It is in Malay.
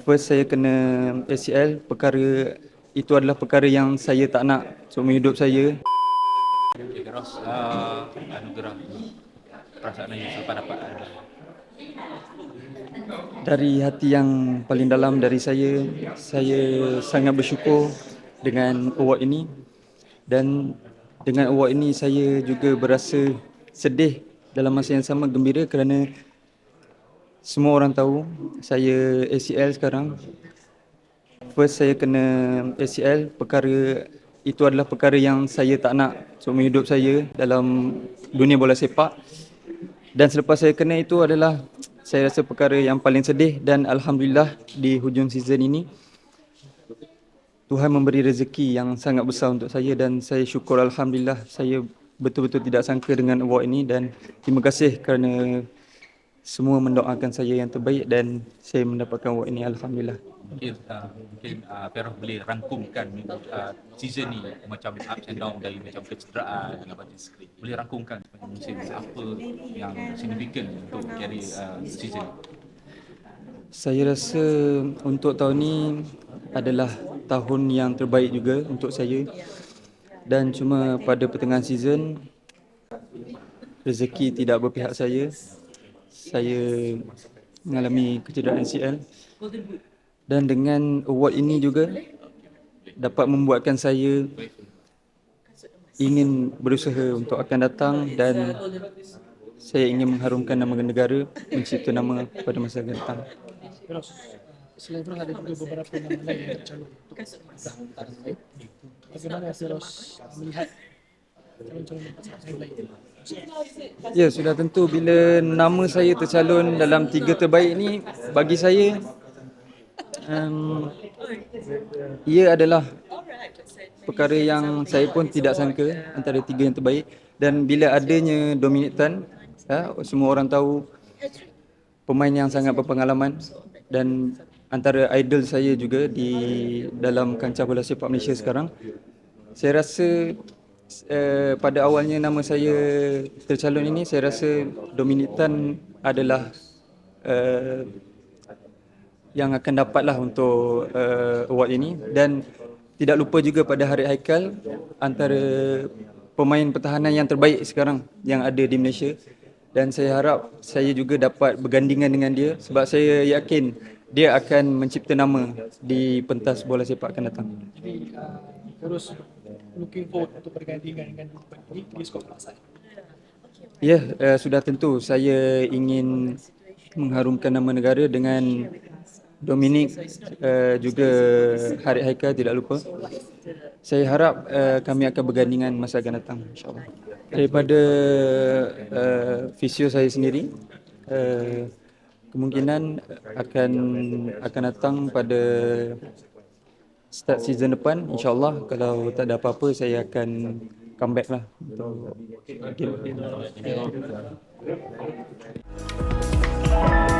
First saya kena ACL perkara itu adalah perkara yang saya tak nak seumur hidup saya. Okay, uh, anugerah perasaan yang dapat Dari hati yang paling dalam dari saya, saya sangat bersyukur dengan award ini dan dengan award ini saya juga berasa sedih dalam masa yang sama gembira kerana semua orang tahu saya ACL sekarang. First saya kena ACL perkara itu adalah perkara yang saya tak nak seumur hidup saya dalam dunia bola sepak. Dan selepas saya kena itu adalah saya rasa perkara yang paling sedih dan alhamdulillah di hujung season ini Tuhan memberi rezeki yang sangat besar untuk saya dan saya syukur alhamdulillah saya betul-betul tidak sangka dengan award ini dan terima kasih kerana semua mendoakan saya yang terbaik dan saya mendapatkan award ini alhamdulillah. mungkin uh, mungkin uh, Peroh boleh rangkumkan uh, season ni macam ups and down dari macam kecederaan dengan batin skrin. Boleh rangkumkan sepanjang musim apa yang signifikan untuk carry uh, season ni. Saya rasa untuk tahun ni adalah tahun yang terbaik juga untuk saya dan cuma pada pertengahan season rezeki tidak berpihak saya. Saya mengalami kecederaan ACL dan dengan award ini juga dapat membuatkan saya ingin berusaha untuk akan datang dan saya ingin mengharumkan nama negara, mencipta nama pada masa akan datang. Selain Firoz ada juga beberapa nama lain yang tercalon untuk. Bagaimana Firoz melihat calon-calon yang lain? Ya, sudah tentu bila nama saya tercalon dalam tiga terbaik ni bagi saya um, ia adalah perkara yang saya pun tidak sangka antara tiga yang terbaik. Dan bila adanya Dominic Tan ya, semua orang tahu pemain yang sangat berpengalaman dan antara idol saya juga di dalam kancah bola sepak Malaysia sekarang saya rasa uh, pada awalnya nama saya tercalon ini saya rasa Dominic Tan adalah uh, yang akan dapatlah untuk uh, award ini dan tidak lupa juga pada Harid Haikal antara pemain pertahanan yang terbaik sekarang yang ada di Malaysia dan saya harap saya juga dapat bergandingan dengan dia sebab saya yakin dia akan mencipta nama di pentas bola sepak akan datang. Jadi Firoz looking forward untuk bergandingan dengan ini di skop Pasai. Ya, uh, sudah tentu saya ingin mengharumkan nama negara dengan Dominic uh, juga Harid Haikal tidak lupa. Saya harap uh, kami akan bergandingan masa akan datang insyaallah. Daripada uh, fisio saya sendiri uh, kemungkinan akan akan datang pada start season depan insyaallah kalau tak ada apa-apa saya akan comeback lah untuk game.